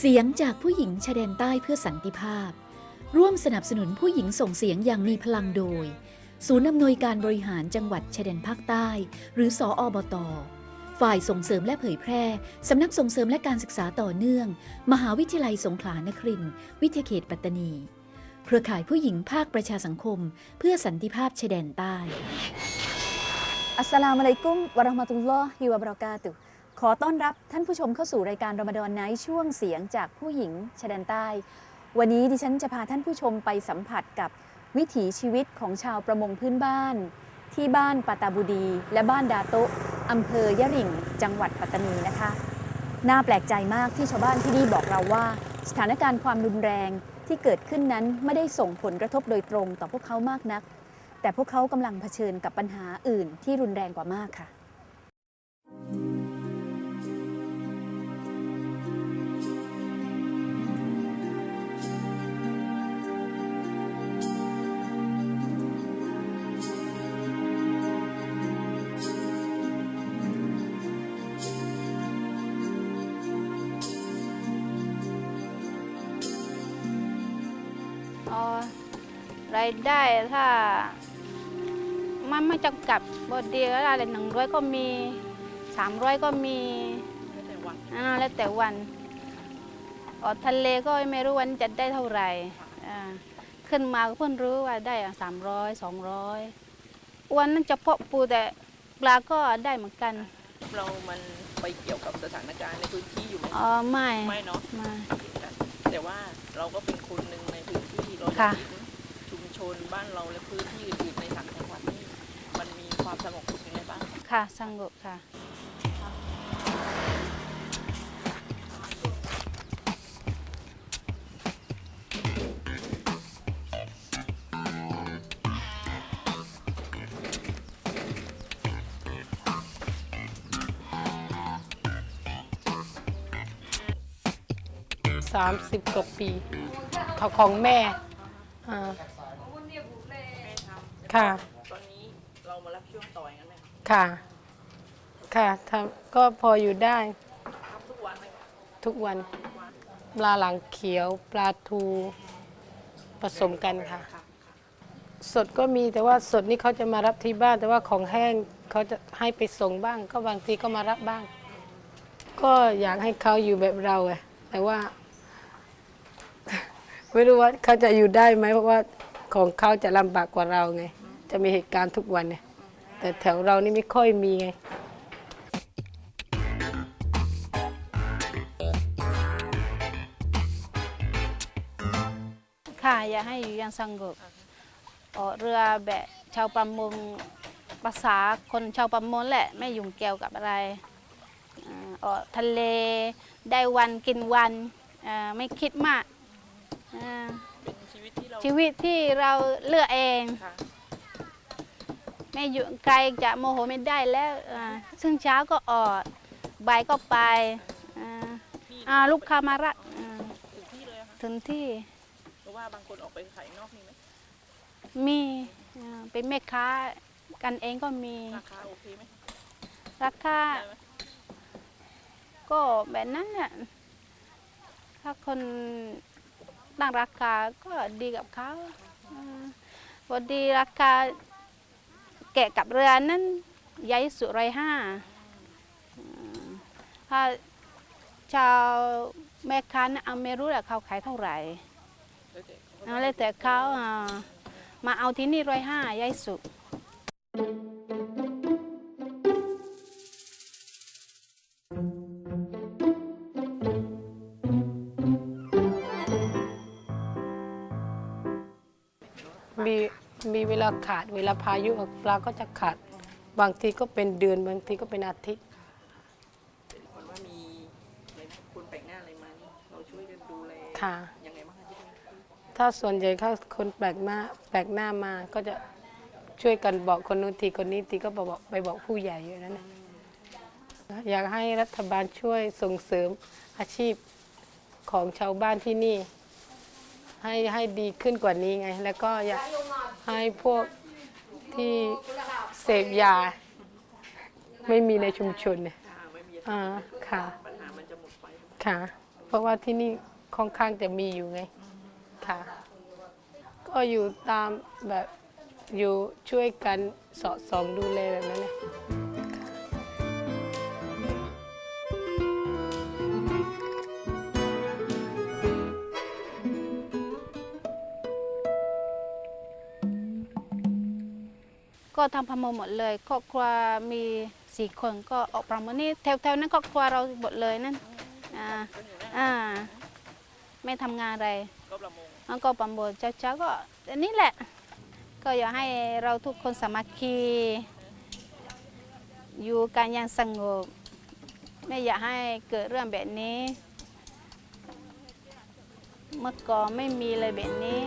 เสียงจากผู้หญิงชายแดนใต้เพื่อสันติภาพ ร่วมสนับสนุนผู้หญิงส่งเสียงอย่างมีพลังโดย ศูนย์อำนวยการบริหารจังหวัดชายแดนภาคใต้ หรือสออบต ฝ่ายส่งเสริมและเผยแพร่ สำนักส่งเสริมและการศึกษาต่อเนื่อง มหาวิทยาลัยสงขลานครินทร์วิทยาเขตปัตตานี เครือข่ายผู้หญิงภาคประชาสังคม เพื่อสันติภาพชายแดนใต้อัสสลามุอะลัยกุมวะเราะห์มะตุลลอฮิวะบะเราะกาตุฮ์ ขอต้อนรับท่านผู้ชมเข้าสู่รายการรมฎอนไนท์ช่วงเสียงจากผู้หญิงชายแดนใต้ วันนี้ดิฉันจะพาท่านผู้ชมไปสัมผัสกับวิถีชีวิตของชาวประมงพื้นบ้าน ที่บ้านปาตาบูดี และบ้านดาโตะอำเภอยะริ่ง จังหวัดปัตตานีนะคะ น่าแปลกใจมากที่ชาวบ้านที่นี่บอกเราว่า สถานการณ์ความรุนแรงที่เกิดขึ้นนั้นไม่ได้ส่งผลกระทบโดยตรงต่อพวกเขามากนัก แต่พวกเขากำลังเผชิญกับปัญหาอื่นที่รุนแรงกว่ามากค่ะ อ๋อรายได้ถ้า มันไม่จำกัดบทเดียวอะไรหนึ่งร้อยก็มีสามร้อยก็มีอ่าแล้วแต่วันออกทะเลก็ไม่รู้วันจะได้เท่าไหร่อ่าขึ้นมาก็เพิ่งรู้ว่าได้สามร้อยสองร้อยวันนั้นเฉพาะปูแต่ปลาก็ได้เหมือนกัน เรามันไปเกี่ยวกับสถานการณ์ในพื้นที่อยู่ไหมอ๋อไม่ไม่เนาะไม่แต่ว่าเราก็เป็นคนหนึ่งในพื้นที่ เราอยาค่ะกเห็นชุมชนบ้านเราและพื้นที่อื่นๆในต่างจังหวัดนี่มันมีความสงบสุขยังไงบ้างค่ะสงบค่ะ 30 กว่าปีเขาของแม่ อ่าค่ะ ตอนนี้เรามารับช่วงต่ออย่างนั้นไหมครับค่ะ ค่ะทำก็พออยู่ได้ ทำทุกวันไหมครับทุกวัน ปลาหลังเขียว ปลาทู ผสมกันค่ะ ค่ะสดก็มีแต่ว่าสดนี่เขาจะมารับที่บ้าน แต่ว่าของแห้งเขาจะให้ไปส่งบ้าง ก็บางทีก็มารับบ้าง ก็อยากให้เขาอยู่แบบเราไงแต่ว่า ไม่รู้ว่าเขาจะอยู่ได้ไหมเพราะว่าของเขาจะลำบากกว่าเราไง จะมีเหตุการณ์ทุกวันเนี่ยแต่แถวเรานี่ไม่ค่อยมีไง ค่ะ อยากให้อยู่อย่างสงบออกเรือแบบชาวประมงภาษาคนชาวประมงแหละไม่ยุ่งเกี่ยวกับอะไรออกทะเลได้วันกินวันไม่คิดมาก อ่าเป็นชีวิตที่เราชีวิตที่เราเลือกเองค่ะไม่อยู่ไกลจะโมโหไม่ได้แล้วอ่าซึ่งเช้าก็ออกบ่ายก็ไปอ่าอ่าลูกค้ามารัดอ่าถึงที่เลยอะค่ะถึงที่เพราะว่าบางคนออกไปขายนอกมีไหมมีอ่าเป็นแม่ค้ากันเองก็มีราคาโอเคไหมราคา ได้ไหมก็แบบนั้นเนี่ยถ้าคน ตั้งราคาก็ดีกับเขาพอดีราคาแกะกับเรือนั้นย้ายสุดร้อยห้าถ้าชาวแม่ค้านะเอาไม่รู้แหละเขาขายเท่าไหร่แล้วแต่เขาก็เอาเลยแต่เขามาเอาที่นี่ร้อยห้าย้ายสุ มีมีเวลาขาดเวลาพายุออกปลาก็จะขาด บางทีก็เป็นเดือนบางทีก็เป็นอาทิตย์ เป็นคนว่ามีอะไรนะคนแปลกหน้าอะไรมานี่เราช่วยกันดูแลค่ะ ยังไงบ้างคะที่นี่ถ้าส่วนใหญ่ถ้าคนแปลกหน้าแปลกหน้ามาก็จะช่วยกันบอกคนนู้นทีคนนี้ทีก็บอกไปบอกผู้ใหญ่อยู่นั่นนะอยากให้รัฐบาลช่วยส่งเสริมอาชีพของชาวบ้านที่นี่ ให้ให้ดีขึ้นกว่านี้ไง แล้วก็อยากให้พวกที่เสพยา ไม่มีในชุมชนเนี่ยอ่าค่ะค่ะ เพราะว่าที่นี่ค่อนข้างจะมีอยู่ไงค่ะ ก็อยู่ตามแบบอยู่ช่วยกันสอดส่องดูแลแบบนั้นเลย ก็ทำพะโมหมดเลยครอบครัวมีสี่คนก็ออกประมาณนี้แถวๆนั้นครอบครัวเราหมดเลยนั่นอ่าอ่าไม่ทำงานอะไรก็ประมงแล้วก็ประมวลเช้าๆก็อันนี้แหละ ก็อยากให้เราทุกคนสามัคคีอยู่กันอย่างสงบไม่อยากให้เกิดเรื่องแบบนี้ เมื่อก่อนไม่มีเลยแบบนี้